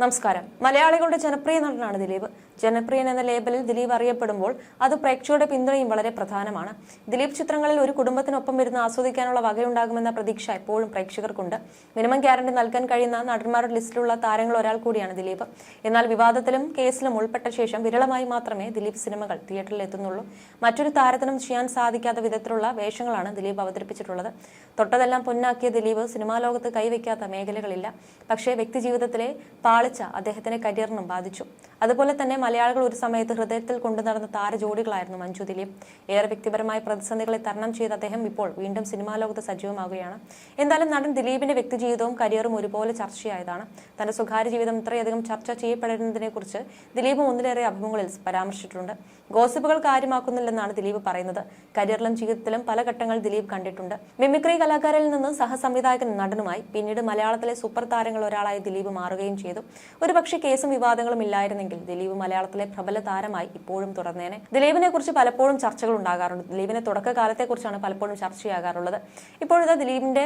നമസ്കാരം. മലയാളികളുടെ ജനപ്രിയ നടനാണ് ദിലീപ്. ജനപ്രിയൻ എന്ന ലേബലിൽ ദിലീപ് അറിയപ്പെടുമ്പോൾ അത് പ്രേക്ഷകരുടെ പിന്തുണയും വളരെ പ്രധാനമാണ്. ദിലീപ് ചിത്രങ്ങളിൽ ഒരു കുടുംബത്തിനൊപ്പം ഇരുന്ന് ആസ്വദിക്കാനുള്ള വകയുണ്ടാകുമെന്ന പ്രതീക്ഷ എപ്പോഴും പ്രേക്ഷകർക്കുണ്ട്. മിനിമം ഗ്യാരണ്ടി നൽകാൻ കഴിയുന്ന നടന്മാരുടെ ലിസ്റ്റിലുള്ള താരങ്ങൾ ഒരാൾ കൂടിയാണ് ദിലീപ്. എന്നാൽ വിവാദത്തിലും കേസിലും ഉൾപ്പെട്ട ശേഷം വിരളമായി മാത്രമേ ദിലീപ് സിനിമകൾ തിയേറ്ററിൽ എത്തുന്നുള്ളൂ. മറ്റൊരു താരത്തിനും ചെയ്യാൻ സാധിക്കാത്ത വിധത്തിലുള്ള വേഷങ്ങളാണ് ദിലീപ് അവതരിപ്പിച്ചിട്ടുള്ളത്. തൊട്ടതെല്ലാം പൊന്നാക്കിയ ദിലീപ് സിനിമാ ലോകത്ത് കൈവയ്ക്കാത്ത മേഖലകളില്ല. പക്ഷേ വ്യക്തിജീവിതത്തിലെ പാളിച്ച അദ്ദേഹത്തിന്റെ കരിയറിനും ബാധിച്ചു. അതുപോലെ തന്നെ മലയാളികൾ ഒരു സമയത്ത് ഹൃദയത്തിൽ കൊണ്ടു നടന്ന താരജോഡികളായിരുന്നു മഞ്ജു ദിലീപ്. ഏറെ വ്യക്തിപരമായ പ്രതിസന്ധികളെ തരണം ചെയ്ത അദ്ദേഹം ഇപ്പോൾ വീണ്ടും സിനിമാ ലോകത്ത് സജീവമാകുകയാണ് എന്തായാലും നടൻ ദിലീപിന്റെ വ്യക്തിജീവിതവും കരിയറും ഒരുപോലെ ചർച്ചയായതാണ്. തന്റെ സ്വകാര്യ ജീവിതം ഇത്രയധികം ചർച്ച ചെയ്യപ്പെടുന്നതിനെ കുറിച്ച് ദിലീപ് ഒന്നിലേറെ അഭിമുഖങ്ങളിൽ പരാമർശിച്ചിട്ടുണ്ട്. ഗോസിപ്പുകൾ കാര്യമാക്കുന്നില്ലെന്നാണ് ദിലീപ് പറയുന്നത്. കരിയറിലും ജീവിതത്തിലും പല ഘട്ടങ്ങൾ ദിലീപ് കണ്ടിട്ടുണ്ട്. മിമിക്രി കലാകാരിൽ നിന്ന് സഹസംവിധായകൻ നടനുമായി പിന്നീട് മലയാളത്തിലെ സൂപ്പർ താരങ്ങൾ ഒരാളായി ദിലീപ് മാറുകയും ചെയ്തു. ഒരുപക്ഷെ കേസും വിവാദങ്ങളും ഇല്ലായിരുന്നെങ്കിൽ ദിലീപ് മലയാളത്തിലെ പ്രബല താരമായി ഇപ്പോഴും തുടർന്നേനെ. ദിലീപിനെ കുറിച്ച് പലപ്പോഴും ചർച്ചകൾ ഉണ്ടാകാറുണ്ട്. ദിലീപിന്റെ തുടക്കകാലത്തെ കുറിച്ചാണ് പലപ്പോഴും ചർച്ചയാകാറുള്ളത്. ഇപ്പോഴത്തെ ദിലീപിന്റെ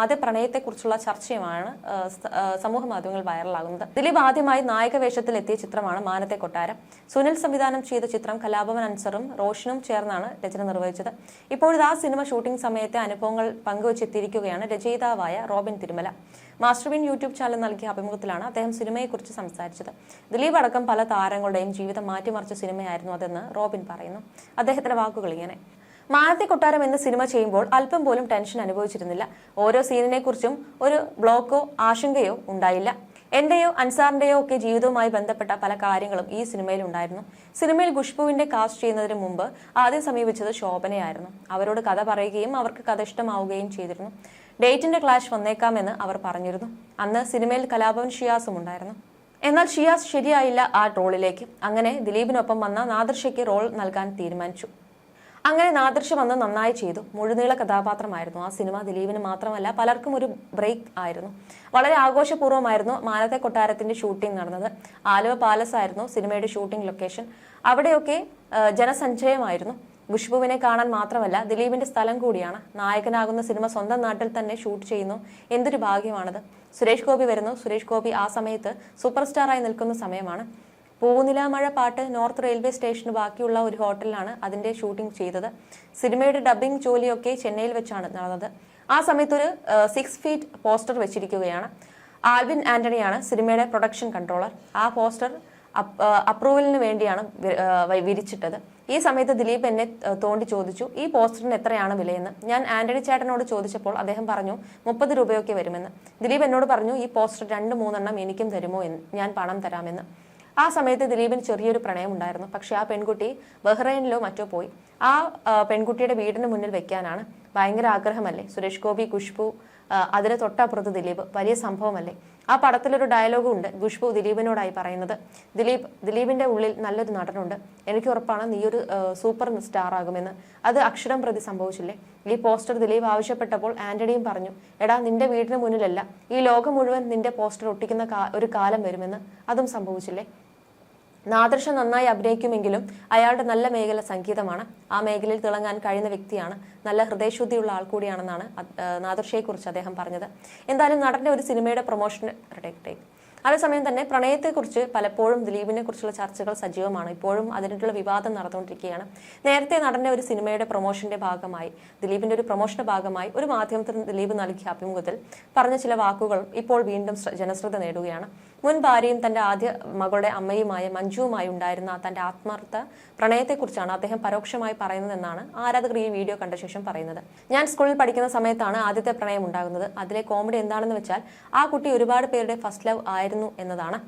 ആദ്യ പ്രണയത്തെക്കുറിച്ചുള്ള ചർച്ചയുമാണ് സമൂഹ മാധ്യമങ്ങളിൽ വൈറലാകുന്നത്. ദിലീപ് ആദ്യമായി നായക വേഷത്തിൽ എത്തിയ ചിത്രമാണ് മാനത്തെ കൊട്ടാരം. സുനിൽ സംവിധാനം ചെയ്ത ചിത്രം കലാഭവൻ അൻസറും റോഷനും ചേർന്നാണ് രചന നിർവഹിച്ചത്. ഇപ്പോഴത്തെ ആ സിനിമ ഷൂട്ടിംഗ് സമയത്തെ അനുഭവങ്ങൾ പങ്കുവച്ചെത്തിയിരിക്കുകയാണ് രചയിതാവായ റോബിൻ തിരുമല. മാസ്റ്റർബിൻ യൂട്യൂബ് ചാനൽ നൽകിയ അഭിമുഖത്തിലാണ് അദ്ദേഹം സിനിമയെക്കുറിച്ച് സംസാരിച്ചത്. ദിലീപ് അടക്കം പല താരങ്ങളുടെയും ജീവിതം മാറ്റിമറിച്ച സിനിമയായിരുന്നു അതെന്ന് റോബിൻ പറയുന്നു. അദ്ദേഹത്തിന്റെ വാക്കുകൾ ഇങ്ങനെ. മാനത്തി കൊട്ടാരം എന്ന സിനിമ ചെയ്യുമ്പോൾ അല്പം പോലും ടെൻഷൻ അനുഭവിച്ചിരുന്നില്ല. ഓരോ സീനിനെക്കുറിച്ചും ഒരു ബ്ലോക്കോ ആശങ്കയോ ഉണ്ടായില്ല. എന്റെയോ അൻസാറിന്റെയോ ഒക്കെ ജീവിതവുമായി ബന്ധപ്പെട്ട പല കാര്യങ്ങളും ഈ സിനിമയിൽ ഉണ്ടായിരുന്നു. സിനിമയിൽ ഖുഷ്ബുവിന്റെ കാസ്റ്റ് ചെയ്യുന്നതിന് മുമ്പ് ആദ്യം സമീപിച്ചത് ശോഭനയായിരുന്നു. അവരോട് കഥ പറയുകയും അവർക്ക് കഥ ഇഷ്ടമാവുകയും ചെയ്തിരുന്നു. ഡേറ്റിന്റെ ക്ലാഷ് വന്നേക്കാമെന്ന് അവർ പറഞ്ഞിരുന്നു. അന്ന് സിനിമയിൽ കലാഭവൻ ഷിയാസും ഉണ്ടായിരുന്നു. എന്നാൽ ഷിയാസ് ശരിയായില്ല ആ റോളിലേക്ക്. അങ്ങനെ ദിലീപിനൊപ്പം വന്ന നാദർഷയ്ക്ക് റോൾ നൽകാൻ തീരുമാനിച്ചു. അങ്ങനെ നാദൃശ്യ വന്ന് നന്നായി ചെയ്തു. മുഴുനീള കഥാപാത്രമായിരുന്നു ആ സിനിമ. ദിലീപിന് മാത്രമല്ല പലർക്കും ഒരു ബ്രേക്ക് ആയിരുന്നു. വളരെ ആഘോഷപൂർവമായിരുന്നു മാനത്തെ കൊട്ടാരത്തിന്റെ ഷൂട്ടിംഗ് നടന്നത്. ആലുവ പാലസ് ആയിരുന്നു സിനിമയുടെ ഷൂട്ടിംഗ് ലൊക്കേഷൻ. അവിടെയൊക്കെ ജനസഞ്ചയമായിരുന്നു. ഖുഷ്ബുവിനെ കാണാൻ മാത്രമല്ല ദിലീപിന്റെ സ്ഥലം കൂടിയാണ്. നായകനാകുന്ന സിനിമ സ്വന്തം നാട്ടിൽ തന്നെ ഷൂട്ട് ചെയ്യുന്നു. എന്തൊരു ഭാഗ്യമാണത്. സുരേഷ് ഗോപി വരുന്നു. സുരേഷ് ഗോപി ആ സമയത്ത് സൂപ്പർ സ്റ്റാറായി നിൽക്കുന്ന സമയമാണ്. പൂനില മഴ പാട്ട് നോർത്ത് റെയിൽവേ സ്റ്റേഷന് ബാക്കിയുള്ള ഒരു ഹോട്ടലിലാണ് അതിന്റെ ഷൂട്ടിംഗ് ചെയ്തത്. സിനിമയുടെ ഡബ്ബിംഗ് ജോലിയൊക്കെ ചെന്നൈയിൽ വെച്ചാണ് നടന്നത്. ആ സമയത്തൊരു സിക്സ് ഫീറ്റ് പോസ്റ്റർ വെച്ചിരിക്കുകയാണ്. ആൽവിൻ ആന്റണിയാണ് സിനിമയുടെ പ്രൊഡക്ഷൻ കൺട്രോളർ. ആ പോസ്റ്റർ അപ്രൂവലിന് വേണ്ടിയാണ് വിരിച്ചിട്ടത്. ഈ സമയത്ത് ദിലീപ് എന്നെ തോണ്ടി ചോദിച്ചു ഈ പോസ്റ്ററിന് എത്രയാണ് വിലയെന്ന്? ഞാൻ ആന്റണി ചേട്ടനോട് ചോദിച്ചപ്പോൾ അദ്ദേഹം പറഞ്ഞു മുപ്പത് രൂപയൊക്കെ വരുമെന്ന്. ദിലീപ് എന്നോട് പറഞ്ഞു ഈ പോസ്റ്റർ രണ്ട് മൂന്നെണ്ണം എനിക്കും തരുമോ എന്ന് ഞാൻ പണം തരാമെന്ന്. ആ സമയത്ത് ദിലീപിന് ചെറിയൊരു പ്രണയം ഉണ്ടായിരുന്നു പക്ഷെ ആ പെൺകുട്ടി ബഹ്റൈനിലോ മറ്റോ പോയി. ആ പെൺകുട്ടിയുടെ വീടിന് മുന്നിൽ വെക്കാനാണ് ഭയങ്കര ആഗ്രഹമല്ലേ? സുരേഷ് ഗോപി ഖുഷ്ബു അതിന് തൊട്ടപ്പുറത്ത് ദിലീപ് വലിയ സംഭവമല്ലേ? ആ പടത്തിലൊരു ഡയലോഗും ഉണ്ട് ഖുഷ്ബു ദിലീപിനോടായി പറയുന്നത്. ദിലീപ് ദിലീപിന്റെ ഉള്ളിൽ നല്ലൊരു നടനുണ്ട്. എനിക്ക് ഉറപ്പാണ് നീ ഒരു സൂപ്പർ സ്റ്റാർ ആകുമെന്ന്. അത് അക്ഷരം പ്രതി സംഭവിച്ചില്ലേ? ഈ പോസ്റ്റർ ദിലീപ് ആവശ്യപ്പെട്ടപ്പോൾ ആന്റണിയും പറഞ്ഞു എടാ നിന്റെ വീടിന് മുന്നിലല്ല. ഈ ലോകം മുഴുവൻ നിന്റെ പോസ്റ്റർ ഒട്ടിക്കുന്ന ഒരു കാലം വരുമെന്ന്. അതും സംഭവിച്ചില്ലേ? നാദർഷ നന്നായി അഭിനയിക്കുമെങ്കിലും അയാളുടെ നല്ല മേഖല സംഗീതമാണ്. ആ മേഖലയിൽ തിളങ്ങാൻ കഴിയുന്ന വ്യക്തിയാണ്. നല്ല ഹൃദയശുദ്ധിയുള്ള ആൾ കൂടിയാണെന്നാണ് നാദർഷയെക്കുറിച്ച് അദ്ദേഹം പറഞ്ഞത്. എന്തായാലും നടന്റെ ഒരു സിനിമയുടെ പ്രൊമോഷൻ അതേസമയം തന്നെ പ്രണയത്തെക്കുറിച്ച് പലപ്പോഴും ദിലീപിനെ കുറിച്ചുള്ള ചർച്ചകൾ സജീവമാണ്. ഇപ്പോഴും അതിനുള്ള വിവാദം നടന്നുകൊണ്ടിരിക്കുകയാണ്. നേരത്തെ നടന്റെ ഒരു സിനിമയുടെ പ്രൊമോഷന്റെ ഭാഗമായി ദിലീപിന്റെ ഒരു പ്രൊമോഷന്റെ ഭാഗമായി ഒരു മാധ്യമത്തിന് ദിലീപ് നൽകിയ അഭിമുഖത്തിൽ പറഞ്ഞ ചില വാക്കുകൾ ഇപ്പോൾ വീണ്ടും ജനശ്രദ്ധ നേടുകയാണ്. മുൻ ഭാര്യയും തന്റെ ആദ്യ മകളുടെ അമ്മയുമായ മഞ്ജുവുമായി ഉണ്ടായിരുന്ന തന്റെ ആത്മാർത്ഥ പ്രണയത്തെക്കുറിച്ചാണ് അദ്ദേഹം പരോക്ഷമായി പറയുന്നതെന്നാണ് ആരാധകർ ഈ വീഡിയോ കണ്ട ശേഷം പറയുന്നത്. ഞാൻ സ്കൂളിൽ പഠിക്കുന്ന സമയത്താണ് ആദ്യത്തെ പ്രണയം ഉണ്ടാകുന്നത്. അതിലെ കോമഡി എന്താണെന്ന് വെച്ചാൽ ആ കുട്ടി ഒരുപാട് പേരുടെ ഫസ്റ്റ് ലവ് ആയിരുന്നു എന്നതാണ്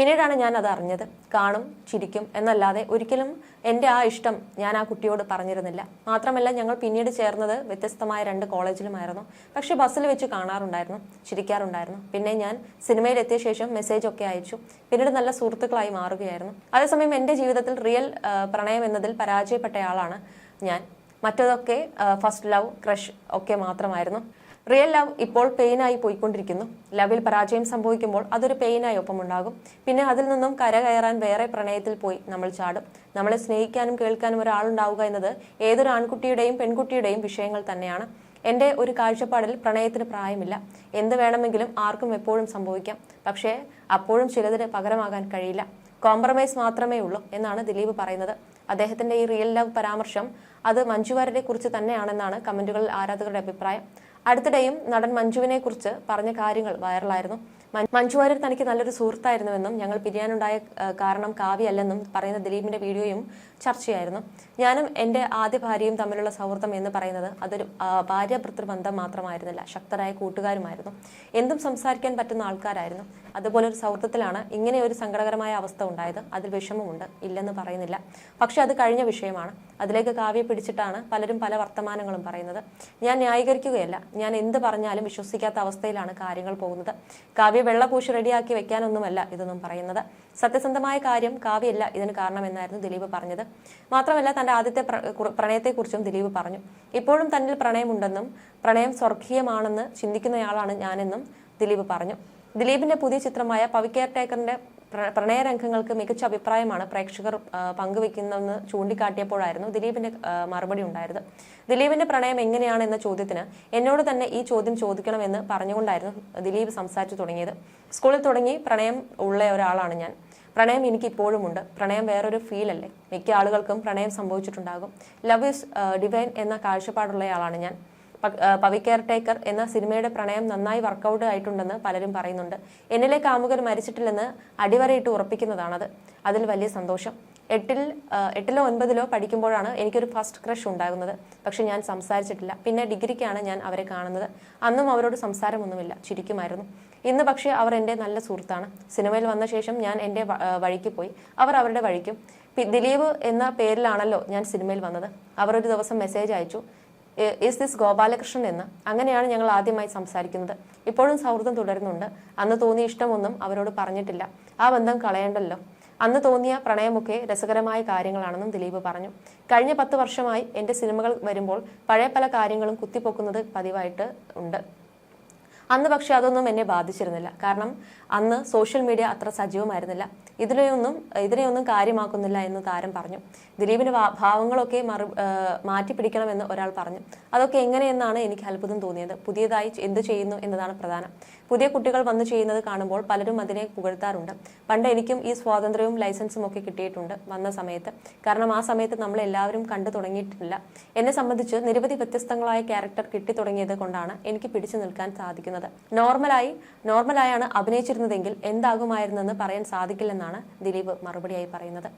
പിന്നീടാണ് ഞാൻ അത് അറിഞ്ഞത്. കാണും ചിരിക്കും എന്നല്ലാതെ ഒരിക്കലും എന്റെ ആ ഇഷ്ടം ഞാൻ ആ കുട്ടിയോട് പറഞ്ഞിരുന്നില്ല. മാത്രമല്ല ഞങ്ങൾ പിന്നീട് ചേർന്നത് വ്യത്യസ്തമായ രണ്ട് കോളേജിലുമായിരുന്നു. പക്ഷേ ബസ്സിൽ വെച്ച് കാണാറുണ്ടായിരുന്നു ചിരിക്കാറുണ്ടായിരുന്നു. പിന്നെ ഞാൻ സിനിമയിലെത്തിയ ശേഷം മെസ്സേജ് ഒക്കെ അയച്ചു. പിന്നീട് നല്ല സുഹൃത്തുക്കളായി മാറുകയായിരുന്നു. അതേസമയം എന്റെ ജീവിതത്തിൽ റിയൽ പ്രണയം എന്നതിൽ പരാജയപ്പെട്ടയാളാണ് ഞാൻ. മറ്റതൊക്കെ ഫസ്റ്റ് ലവ് ക്രഷ് ഒക്കെ മാത്രമായിരുന്നു. റിയൽ ലവ് ഇപ്പോൾ പെയിനായി പോയിക്കൊണ്ടിരിക്കുന്നു. ലവിൽ പരാജയം സംഭവിക്കുമ്പോൾ അതൊരു പെയിനായി ഒപ്പമുണ്ടാകും. പിന്നെ അതിൽ നിന്നും കരകയറാൻ വേറെ പ്രണയത്തിൽ പോയി നമ്മൾ ചാടും. നമ്മളെ സ്നേഹിക്കാനും കേൾക്കാനും ഒരാളുണ്ടാവുക എന്നത് ഏതൊരു ആൺകുട്ടിയുടെയും പെൺകുട്ടിയുടെയും വിഷയങ്ങൾ തന്നെയാണ്. എന്റെ ഒരു കാഴ്ചപ്പാടിൽ പ്രണയത്തിന് പ്രായമില്ല. എന്ത് വേണമെങ്കിലും ആർക്കും എപ്പോഴും സംഭവിക്കാം. പക്ഷേ അപ്പോഴും ചിലതിന് പകരമാകാൻ കഴിയില്ല. കോംപ്രമൈസ് മാത്രമേ ഉള്ളൂ എന്നാണ് ദിലീപ് പറയുന്നത്. അദ്ദേഹത്തിന്റെ ഈ റിയൽ ലവ് പരാമർശം അത് മഞ്ജുവാരരെ കുറിച്ച് തന്നെയാണെന്നാണ് കമന്റുകളിൽ ആരാധകരുടെ അഭിപ്രായം. അടുത്തിടെയും നടൻ മഞ്ജുവിനെ കുറിച്ച് പറഞ്ഞ കാര്യങ്ങൾ വൈറലായിരുന്നു. മഞ്ജു- വാര്യർ തനിക്ക് നല്ലൊരു സുഹൃത്തായിരുന്നുവെന്നും ഞങ്ങൾ പിരിയാനുണ്ടായ കാരണം കാവ്യല്ലെന്നും പറയുന്ന ദിലീപിന്റെ വീഡിയോയും ചർച്ചയായിരുന്നു. ഞാനും എന്റെ ആദ്യ ഭാര്യയും തമ്മിലുള്ള സൗഹൃദം എന്ന് പറയുന്നത് അതൊരു ഭാര്യ ഭർത്തൃബന്ധം മാത്രമായിരുന്നില്ല. ശക്തരായ കൂട്ടുകാരുമായിരുന്നു. എന്തും സംസാരിക്കാൻ പറ്റുന്ന ആൾക്കാരായിരുന്നു. അതുപോലെ ഒരു സൗഹൃദത്തിലാണ് ഇങ്ങനെ ഒരു സങ്കടകരമായ അവസ്ഥ ഉണ്ടായത്. അതിൽ വിഷമമുണ്ട്. ഇല്ലെന്ന് പറയുന്നില്ല. പക്ഷേ അത് കഴിഞ്ഞ വിഷയമാണ്. അതിലേക്ക് കാവ്യ പിടിച്ചിട്ടാണ് പലരും പല വർത്തമാനങ്ങളും പറയുന്നത്. ഞാൻ ന്യായീകരിക്കുകയല്ല. ഞാൻ എന്ത് പറഞ്ഞാലും വിശ്വസിക്കാത്ത അവസ്ഥയിലാണ് കാര്യങ്ങൾ പോകുന്നത്. കാവ്യ വെള്ളപൂശ് റെഡിയാക്കി വെക്കാനൊന്നുമല്ല ഇതൊന്നും പറയുന്നത്. സത്യസന്ധമായ കാര്യം കാവ്യല്ല ഇതിന് കാരണമെന്നായിരുന്നു ദിലീപ് പറഞ്ഞത്. മാത്രമല്ല തന്റെ ആദ്യത്തെ പ്രണയത്തെക്കുറിച്ചും ദിലീപ് പറഞ്ഞു. ഇപ്പോഴും തന്നിൽ പ്രണയമുണ്ടെന്നും പ്രണയം സ്വർഗീയമാണെന്ന് ചിന്തിക്കുന്നയാളാണ് ഞാനെന്നും ദിലീപ് പറഞ്ഞു. ദിലീപിന്റെ പുതിയ ചിത്രമായ പവി ടേക്കറിന്റെ പ്ര- പ്രണയരംഗങ്ങൾക്ക് മികച്ച അഭിപ്രായമാണ് പ്രേക്ഷകർ പങ്കുവെക്കുന്നതെന്ന് ചൂണ്ടിക്കാട്ടിയപ്പോഴായിരുന്നു ദിലീപിന്റെ മറുപടി ഉണ്ടായത് ദിലീപിന്റെ പ്രണയം എങ്ങനെയാണ് എന്ന ചോദ്യത്തിന് എന്നോട് തന്നെ ഈ ചോദ്യം ചോദിക്കണമെന്ന് പറഞ്ഞുകൊണ്ടായിരുന്നു ദിലീപ് സംസാരിച്ചു തുടങ്ങിയത്. സ്കൂളിൽ തുടങ്ങി പ്രണയം ഉള്ള ഒരാളാണ് ഞാൻ. പ്രണയം എനിക്ക് ഇപ്പോഴും ഉണ്ട് പ്രണയം വേറൊരു ഫീൽ അല്ലേ മിക്ക ആളുകൾക്കും പ്രണയം സംഭവിച്ചിട്ടുണ്ടാകും. ലവ് ഇസ് ഡിവൈൻ എന്ന കാഴ്ചപ്പാടുള്ളയാളാണ് ഞാൻ. പവി കെയർ ടേക്കർ എന്ന സിനിമയുടെ പ്രണയം നന്നായി വർക്കൗട്ട് ആയിട്ടുണ്ടെന്ന് പലരും പറയുന്നുണ്ട്. എന്നിലെ കാമുകൻ മരിച്ചിട്ടില്ലെന്ന് അടിവരയിട്ട് ഉറപ്പിക്കുന്നതാണത്. അതിൽ വലിയ സന്തോഷം. എട്ടിൽ എട്ടിലോ ഒൻപതിലോ പഠിക്കുമ്പോഴാണ് എനിക്കൊരു ഫസ്റ്റ് ക്രഷ് ഉണ്ടാകുന്നത്. പക്ഷെ ഞാൻ സംസാരിച്ചിട്ടില്ല. പിന്നെ ഡിഗ്രിക്കാണ് ഞാൻ അവരെ കാണുന്നത്. അന്നും അവരോട് സംസാരമൊന്നുമില്ല. ചിരിക്കുമായിരുന്നു. ഇന്ന് പക്ഷേ അവർ എന്റെ നല്ല സുഹൃത്താണ്. സിനിമയിൽ വന്ന ശേഷം ഞാൻ എന്റെ വഴിക്ക് പോയി. അവർ അവരുടെ വഴിക്കും. ദിലീപ് എന്ന പേരിലാണല്ലോ ഞാൻ സിനിമയിൽ വന്നത്. അവർ ഒരു ദിവസം മെസ്സേജ് അയച്ചു. ഇസ് ദിസ് ഗോപാലകൃഷ്ണൻ എന്ന്? അങ്ങനെയാണ് ഞങ്ങൾ ആദ്യമായി സംസാരിക്കുന്നത്. ഇപ്പോഴും സൗഹൃദം തുടരുന്നുണ്ട്. അന്ന് തോന്നിയ ഇഷ്ടമൊന്നും അവരോട് പറഞ്ഞിട്ടില്ല. ആ ബന്ധം കളയണ്ടല്ലോ. അന്ന് തോന്നിയ പ്രണയമൊക്കെ രസകരമായ കാര്യങ്ങളാണെന്നും ദിലീപ് പറഞ്ഞു. കഴിഞ്ഞ പത്ത് വർഷമായി എന്റെ സിനിമകൾ വരുമ്പോൾ പഴയ പല കാര്യങ്ങളും കുത്തിപ്പൊക്കുന്നത് പതിവായിട്ട് ഉണ്ട്. അന്ന് പക്ഷെ അതൊന്നും എന്നെ ബാധിച്ചിരുന്നില്ല. കാരണം അന്ന് സോഷ്യൽ മീഡിയ അത്ര സജീവമായിരുന്നില്ല. ഇതിനെയൊന്നും ഇതിനെയൊന്നും കാര്യമാക്കുന്നില്ല എന്ന് താരം പറഞ്ഞു. ദിലീപിന്റെ ഭാവങ്ങളൊക്കെ മറു മാറ്റി പിടിക്കണമെന്ന് ഒരാൾ പറഞ്ഞു. അതൊക്കെ എങ്ങനെയെന്നാണ് എനിക്ക് അത്ഭുതം തോന്നിയത്. പുതിയതായി എന്ത് ചെയ്യുന്നു എന്നതാണ് പ്രധാനം. പുതിയ കുട്ടികൾ വന്നു ചെയ്യുന്നത് കാണുമ്പോൾ പലരും അതിനെ പുകഴ്ത്താറുണ്ട്. പണ്ട് എനിക്കും ഈ സ്വാതന്ത്ര്യവും ലൈസൻസും ഒക്കെ കിട്ടിയിട്ടുണ്ട് വന്ന സമയത്ത്. കാരണം ആ സമയത്ത് നമ്മൾ എല്ലാവരും കണ്ടു തുടങ്ങിയിട്ടില്ല. എന്നെ സംബന്ധിച്ച് നിരവധി വ്യത്യസ്തങ്ങളായ ക്യാരക്ടർ കിട്ടി തുടങ്ങിയത് കൊണ്ടാണ് എനിക്ക് പിടിച്ചു നിൽക്കാൻ സാധിക്കുന്നത്. നോർമലായി നോർമലായാണ് അഭിനയിച്ചിരുന്നതെങ്കിൽ എന്താകുമായിരുന്നെന്ന് പറയാൻ സാധിക്കില്ലെന്നാണ് ദിലീപ് മറുപടിയായി പറയുന്നത്.